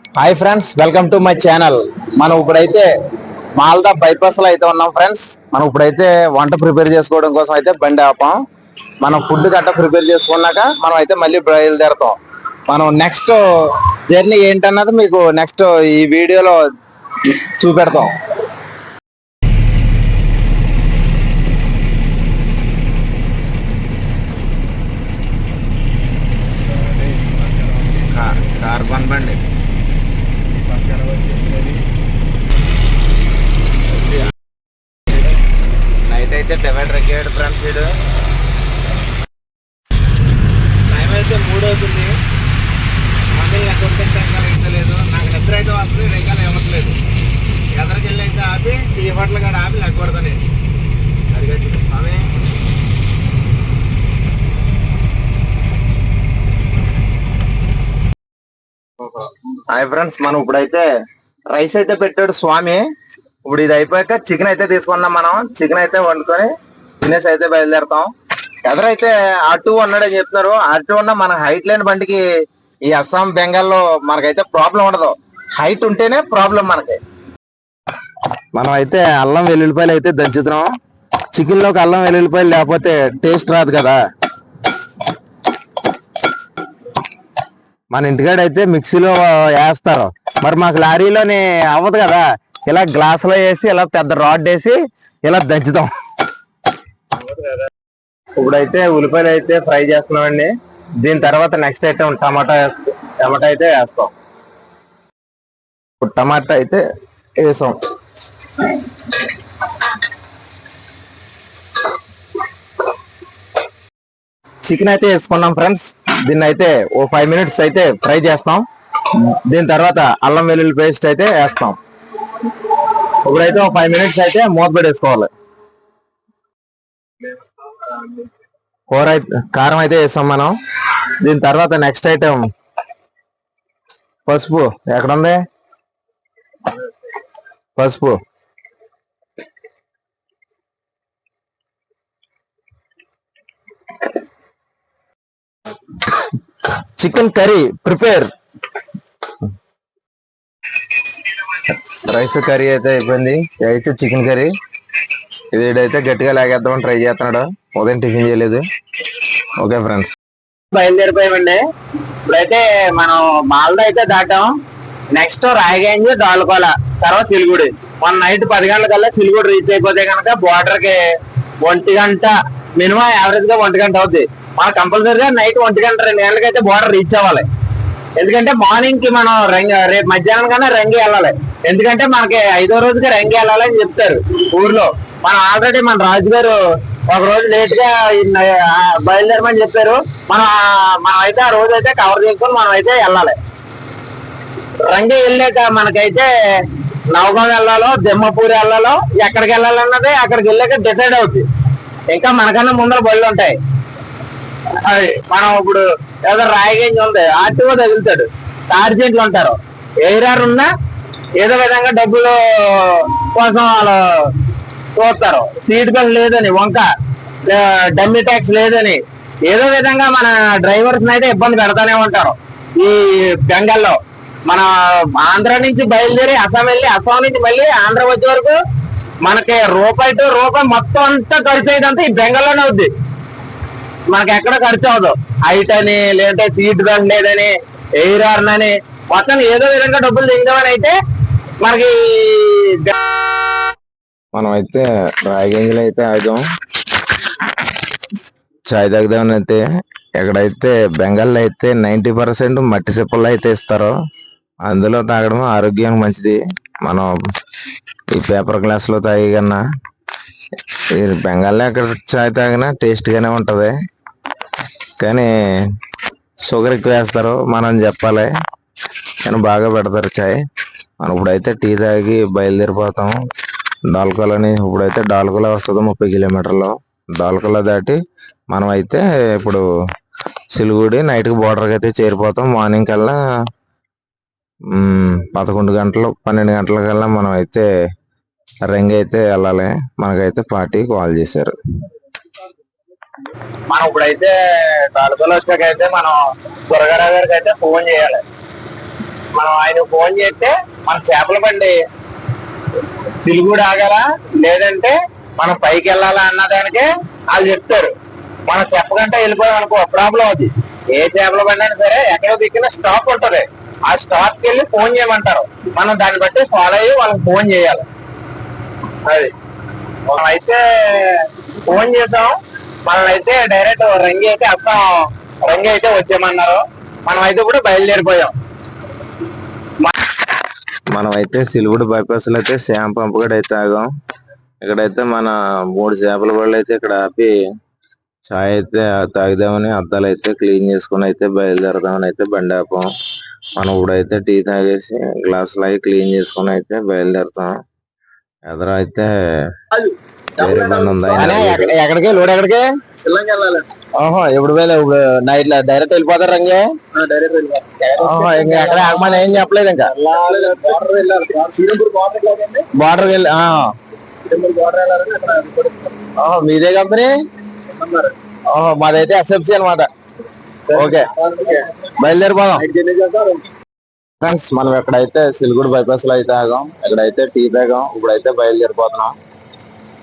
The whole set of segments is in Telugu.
Hi friends welcome to my channel మనం ఇప్పుడైతే మాల్దా బైపాస్లో అయితే ఉన్నాం ఫ్రెండ్స్ మనం ఇప్పుడైతే వంట ప్రిపేర్ చేసుకోవడం కోసం అయితే బండి ఆపాం. మనం ఫుడ్ గట్ట ప్రిపేర్ చేసుకున్నాక మనం అయితే మళ్ళీ బయలుదేరుతాం. మనం నెక్స్ట్ జర్నీ ఏంటన్నది మీకు నెక్స్ట్ ఈ వీడియోలో చూపెడతాం కార్బన్ బండి నైట్ అయితే డివైడర్ ఎక్కాడు టైం అయితే మూడు అవుతుంది. మళ్ళీ టైం కలిగించలేదు నాకు నిద్ర అయితే వస్తుంది రేగాలు ఇవ్వట్లేదు ఎదరికెళ్ళి అయితే ఆపి టీ హోటల్ కాడ ఆపి లెక్కకూడదని అడిగా స్వామి. హాయ్ ఫ్రెండ్స్ మనం ఇప్పుడైతే రైస్ అయితే పెట్టాడు స్వామి. ఇప్పుడు ఇది అయిపోయాక చికెన్ అయితే తీసుకున్నాం మనం. చికెన్ అయితే వండుకొని తినేసి అయితే బయలుదేరుతాం. ఎదరైతే అటు అన్నాడని చెప్తున్నారు అటు ఉన్న మన హైట్ లేని బండికి ఈ అస్సాం బెంగాల్లో మనకైతే ప్రాబ్లం ఉండదు. హైట్ ఉంటేనే ప్రాబ్లం మనకి. మనం అయితే అల్లం వెల్లుల్లిపాయలు అయితే దంచుతున్నాం. చికెన్లోకి అల్లం వెల్లుల్లిపాయలు లేకపోతే టేస్ట్ రాదు కదా. మన ఇంటికాడ అయితే మిక్సీలో వేస్తారు. మరి మాకు లారీలోని అవ్వదు కదా. ఇలా గ్లాసులో వేసి ఇలా పెద్ద రాడ్ వేసి ఇలా దంచుతాం. ఇప్పుడైతే ఉల్లిపాయలు అయితే ఫ్రై చేస్తున్నామండి. దీని తర్వాత నెక్స్ట్ ఐటమ్ టమాటా వేస్తాం. టమాటా అయితే వేస్తాం. ఇప్పుడు టమాటా అయితే వేసాం. చికెన్ అయితే వేసుకున్నాం ఫ్రెండ్స్. దీన్ని అయితే ఓ ఫైవ్ మినిట్స్ అయితే ఫ్రై చేస్తాం. దీని తర్వాత అల్లం వెల్లుల్లి పేస్ట్ అయితే వేస్తాం. ఇప్పుడైతే ఒక ఫైవ్ మినిట్స్ అయితే మూత పెట్టేసుకోవాలి. కూర కారం అయితే వేస్తాం మనం. దీని తర్వాత నెక్స్ట్ ఐటమ్ పసుపు. ఎక్కడుంది? పసుపు. Chicken curry. Prepare. Rice curry అయితే అయిపోయింది. అయితే చికెన్ కర్రీ. ఇది గట్టిగా లాగేద్దామని ట్రై చేస్తున్నాడు. ఉదయం టిఫిన్ చేయలేదు. ఓకే ఫ్రెండ్స్ బయలుదేరిపోయామండి. ఇప్పుడైతే మనం మాల్దా అయితే దాటాం. నెక్స్ట్ రాయగంజ్ దాల్కోల తర్వాత సిలిగుడి. మన నైట్ పది గంటలకల్లా సిలిగుడి రీచ్ అయిపోతే కనుక బోర్డర్కి ఒంటి గంట మినిమం యావరేజ్గా ఒంటి గంట అవుద్ది. మన కంపల్సరీగా నైట్ ఒంటి గంట రెండు గంటలకైతే బోర్డర్ రీచ్ అవ్వాలి. ఎందుకంటే మార్నింగ్కి మనం రంగ రేపు మధ్యాహ్నం కన్నా రంగి వెళ్ళాలి. ఎందుకంటే మనకి ఐదో రోజుకి రంగి వెళ్ళాలని చెప్తారు ఊర్లో. మనం ఆల్రెడీ మన రాజు గారు ఒక రోజు లేట్గా బయలుదేరమని చెప్పారు. మనం ఆ- మనం అయితే ఆ రోజు అయితే కవర్ చేసుకొని మనం అయితే వెళ్ళాలి. రంగి వెళ్ళాక మనకైతే నవగం వెళ్ళాలో దిమ్మపూరి వెళ్ళాలో ఎక్కడికి వెళ్ళాలన్నది అక్కడికి వెళ్ళాక డిసైడ్ అవుతుంది ఇంకా మనకన్నా ముందర బళ్ళు ఉంటాయి. అది మనం ఇప్పుడు ఏదో రాయగంజ్ ఉంది ఆర్టీఓ తగులుతాడు టార్జెంట్లు ఉంటారు. ఎయిరార్ ఉన్నా ఏదో విధంగా డబ్బులు కోసం వాళ్ళు చూస్తారు. సీట్ బెల్ట్ లేదని వంక ఆ, డమ్మీ ట్యాక్స్ లేదని. ఏదో విధంగా మన డ్రైవర్స్ అయితే ఇబ్బంది పెడతానే ఉంటారు. ఈ బెంగాల్లో మన ఆంధ్ర నుంచి బయలుదేరి అస్సాం వెళ్ళి అస్సాం నుంచి మళ్ళీ ఆంధ్ర వచ్చే వరకు మనకి రూపాయి టు రూపాయి మొత్తం అంతా ఖర్చు అయ్యేదంతా ఈ బెంగాల్లోనే అవుద్ది. మనకి ఎక్కడ ఖర్చు అవ్వదు. హైట్ అని లేదంటే సీట్ బెల్ట్ లేదని ఎయిర్ హార్న్ అని. మొత్తం ఏదో విధంగా డబ్బులు దిగుదామని అయితే మనకి మనం అయితే రాయగంజ్లో అయితే ఆగాం. చాయ్ తాగుదామని అయితే ఎక్కడైతే బెంగాల్లో అయితే నైన్టీ పర్సెంట్ మట్టి సిప్పలు అయితే ఇస్తారో అందులో తాగడం ఆరోగ్యానికి మంచిది. మనం ఈ పేపర్ గ్లాస్లో తాగి కన్నా బెంగాల్లో ఎక్కడ చాయ్ తాగినా టేస్ట్ గానే కానీ షుగర్ ఎక్కువ వేస్తారు మనం చెప్పాలి. కానీ బాగా పెడతారు చాయ్. మనం ఇప్పుడైతే టీ తాగి బయలుదేరిపోతాం. డాల్కోలని ఇప్పుడైతే డాల్కోలో వస్తుంది ముప్పై కిలోమీటర్లు. డాల్కోలో దాటి మనం అయితే ఇప్పుడు సిలిగుడి నైట్కి బోర్డర్కి అయితే చేరిపోతాం. మార్నింగ్ కల్లా పదకొండు గంటలు పన్నెండు గంటల కల్లా మనం అయితే రంగి అయితే వెళ్ళాలి. మనకైతే పార్టీ కాల్ చేశారు. మనం ఇప్పుడైతే తాలూకాలో వచ్చాకైతే మనం దుర్గారావు గారికి అయితే ఫోన్ చేయాలి. మనం ఆయన ఫోన్ చేస్తే మన చేపల బండి కూడా ఆగాలా? లేదంటే మనం పైకి వెళ్ళాలా అన్నదానికే వాళ్ళు చెప్తారు. మనం చెప్పకుండా వెళ్ళిపోయాం అనుకో ప్రాబ్లం అవుతుంది ఏ చేపల పడినా సరే ఎక్కడో దిక్కిన స్టాప్ ఉంటది. ఆ స్టాప్కి వెళ్ళి ఫోన్ చేయమంటారు. మనం దాన్ని బట్టి ఫాలో అయ్యి వాళ్ళకి ఫోన్ చేయాలి. అది. మనం అయితే ఫోన్ చేసాం. మనం అయితే డైరెక్ట్ రంగి అయితే అస్సాం. రంగి అయితే వచ్చేయమన్నారు. మనం అయితే కూడా బయలుదేరిపోయాం. మనం అయితే సిలుగుడు బైపాస్లో అయితే శ్యామ్ పంప్ కూడా అయితే ఆగాం. ఇక్కడైతే మన మూడు చేపల బళ్ళు అయితే ఇక్కడ ఆపి చాయ్ అయితే తాగుదామని అద్దాలు అయితే క్లీన్ చేసుకుని అయితే బయలుదేరదామని అయితే బండి ఆపాం. మనం ఇప్పుడైతే టీ తాగేసి గ్లాసులు అవి క్లీన్ చేసుకుని అయితే బయలుదేరుతాం. ఎదురు అయితే ఎక్కడికి? లోడ్ ఎక్కడికి? ఆహా ఎప్పుడు వేలే నైట్ డైరెక్ట్ వెళ్ళిపోతారు రంగే? డైరెక్ట్ వెళ్ళాలి. ఆహా, ఇంకా ఎక్కడ ఆగమని ఏం చెప్పలేదు ఇంకా? బార్డర్ వెళ్ళి ఆ, సీరంపూర్ బార్డర్ వెళ్ళాలని అక్కడ కొడుకుతాం ఆహా, మీదే కంపెనీ? అన్నారు ఆహా, మాదైతే ఎస్ఎఫ్సి అనమాట ఓకే. బయలుదేరిపోదాం. ఫ్రెండ్స్ మనం ఎక్కడైతే సిల్గుడు బైపాస్లో అయితే ఆగాం ఇక్కడైతే టీ తాగాం ఇప్పుడైతే బయలుదేరిపోతున్నాం.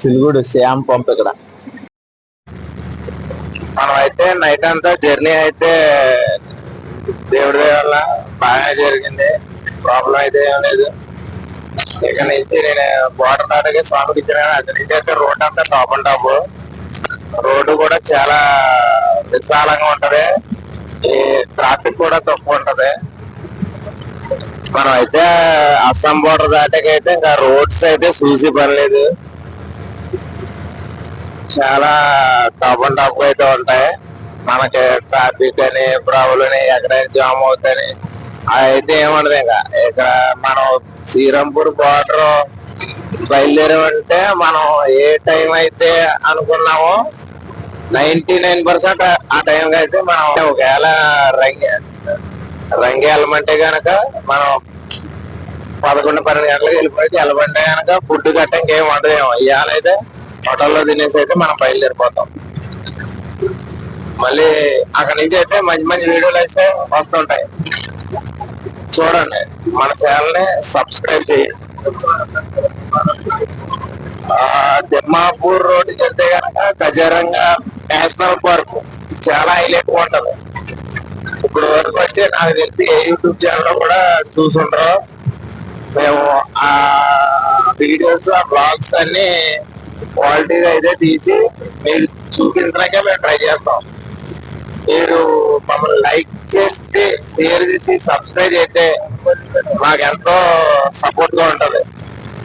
సిల్గుడు శ్యామ్ పంప్ ఇక్కడ. మనం అయితే నైట్ అంతా జర్నీ అయితే దేవుడి వల్ల బాగా జరిగింది. ప్రాబ్లం అయితే ఏం లేదు. ఇక్కడ నుంచి నేను బోర్డర్ దాటకి స్వామికి ఇచ్చాను. అక్కడి నుంచి అయితే రోడ్ అంతా టాప్ అండ్ టాప్. రోడ్డు కూడా చాలా విశాలంగా ఉంటది. ఈ ట్రాఫిక్ కూడా తక్కువ మనం అయితే అస్సాం బోర్డర్ దాటకైతే ఇంకా రోడ్స్ అయితే చూసి పనిలేదు చాలా టాప్ అండ్ టాప్ అయితే ఉంటాయి. మనకి ట్రాఫిక్ అని ప్రాబ్లం అని ఎక్కడైనా జామ్ అవుతాయని అయితే ఏముండదు ఇంకా. ఇక్కడ మనం శ్రీరాంపూర్ బార్డర్ బయలుదేరామంటే మనం ఏ టైం అయితే అనుకున్నామో నైన్టీ నైన్ పర్సెంట్ ఆ టైంకి అయితే మనం ఒకవేళ రంగి రంగి వెళ్ళమంటే గనక మనం పదకొండు పన్నెండు గంటలకు వెళ్ళిపోయి వెళ్ళమంటే గనక ఫుడ్ గట్ట ఇంకేం వండదేమో ఇవాళ అయితే హోటల్లో తినేసి అయితే మనం బయలుదేరిపోతాం. మళ్ళీ అక్కడ నుంచి అయితే మంచి మంచి వీడియోలు అయితే వస్తుంటాయి. చూడండి మన ఛానల్ని సబ్స్క్రైబ్ చేయండి ఆ, తిమ్మాపూర్ రోడ్డుకి వెళ్తే కనుక గజరంగా నేషనల్ పార్క్ చాలా హైలైట్ ఉంటుంది. ఇప్పుడు వరకు వచ్చి నాకు తెలిసి ఏ యూట్యూబ్ ఛానల్ కూడా చూసుండ్రు. మేము ఆ వీడియోస్ ఆ బ్లాగ్స్ అన్ని క్వాలిటీగా అయితే తీసి మీరు చూపించడానికే మేము ట్రై చేస్తాం. మీరు మమ్మల్ని లైక్ చేసి షేర్ చేసి సబ్స్క్రైబ్ అయితే మాకెంతో సపోర్ట్గా ఉంటుంది.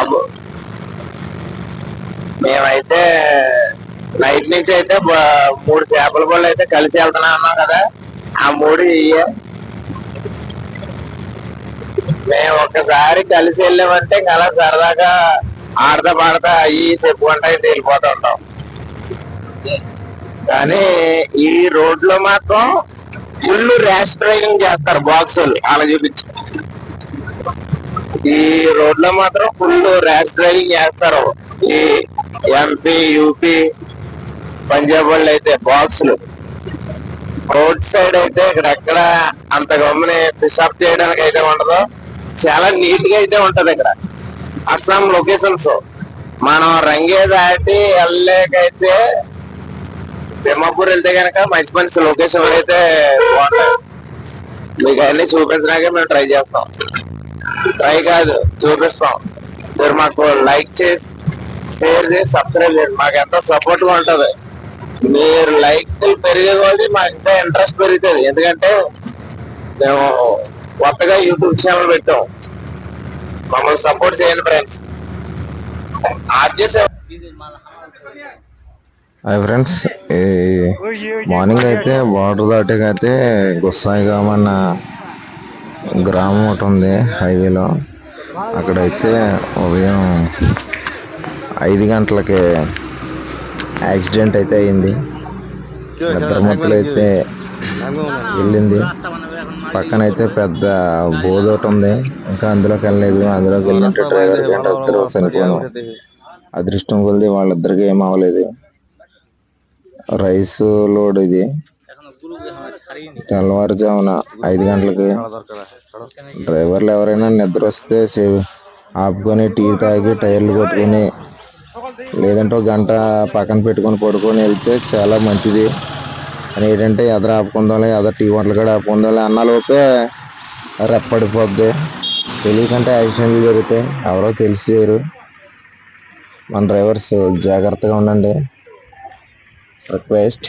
అబ్బు. అబ్బో మేమైతే నైట్ నుంచి అయితే మూడు చేపల బళ్ళు అయితే కలిసి వెళ్తున్నా అన్నాం కదా. ఆ మూడు ఇయ్యే. మేము ఒక్కసారి కలిసి వెళ్ళామంటే ఇంకా అలా సరదాగా ఆడతా పాడతా అయ్యి చెప్పుకుంటా తేలిపోతూ వెళ్ళిపోతూ ఉంటాం. కానీ ఈ రోడ్లో మాత్రం ఫుల్ ర్యాష్ డ్రైవింగ్ చేస్తారు బాక్సులు అలా చూపించి. ఈ రోడ్లో మాత్రం ఫుల్ ర్యాష్ డ్రైవింగ్ చేస్తారు. ఈ ఎంపీ యూపీ పంజాబ్ వాళ్ళు అయితే బాక్సులు. రోడ్ సైడ్ అయితే ఇక్కడ ఎక్కడ అంత గమ్ముని పిషాప్ చేయడానికి అయితే ఉండదు. చాలా నీట్గా అయితే ఉంటది ఇక్కడ. అస్సాం లొకేషన్స్ మనం రంగే దాటి వెళ్ళలేకైతే తిమ్మాపూర్ వెళ్తే గనక మంచి మంచి లొకేషన్ అయితే బాగుంటాయి. మీకు అన్ని చూపించడానికే మేము ట్రై చేస్తాం. ట్రై కాదు చూపిస్తాం. మీరు మాకు లైక్ చేసి షేర్ చేసి సబ్స్క్రైబ్ చేయండి. మాకు ఎంతో సపోర్ట్గా మీరు లైక్ పెరిగే కొద్దీ మాకు ఇంకా ఇంట్రెస్ట్ పెరుగుతుంది. ఎందుకంటే మేము కొత్తగా యూట్యూబ్ ఛానల్ పెట్టాం. మమ్మల్ని సపోర్ట్ చేయండి ఫ్రెండ్స్ ఆఫ్ హాయ్ ఫ్రెండ్స్ మార్నింగ్ అయితే వాటర్ దాటాక అయితే గుస్సాయిగాం అన్న గ్రామం ఒకటి ఉంది హైవేలో అక్కడైతే ఉదయం ఐదు గంటలకి యాక్సిడెంట్ అయితే అయింది. ఇద్దరు అయితే వెళ్ళింది. పక్కన అయితే పెద్ద బోధ ఒకటి ఉంది. ఇంకా అందులోకి వెళ్ళలేదు. అందులోకి వెళ్ళినట్టు డ్రైవర్ కండక్టర్ చనిపోయాను అదృష్టం కొలిది వాళ్ళిద్దరికి ఏం అవ్వలేదు. రైస్ లోడ్ ఇది. తెల్లవారుజామున ఐదు గంటలకి డ్రైవర్లు ఎవరైనా నిద్ర వస్తే సేవ్ ఆపుకొని టీ తాగి టైర్లు కొట్టుకొని లేదంటే ఒక గంట పక్కన పెట్టుకొని పడుకొని వెళ్తే చాలా మంచిది. అని ఏంటంటే ఎదర ఆపుకుందాం ఎదర టీ వంటలు కూడా ఆపుకుందాం అన్న లోపే రెప్పడిపోద్ది తెలియకంటే యాక్సిడెంట్లు జరుగుతాయి. ఎవరో తెలిసి చేయరు మన డ్రైవర్స్ జాగ్రత్తగా ఉండండి. రిక్వెస్ట్.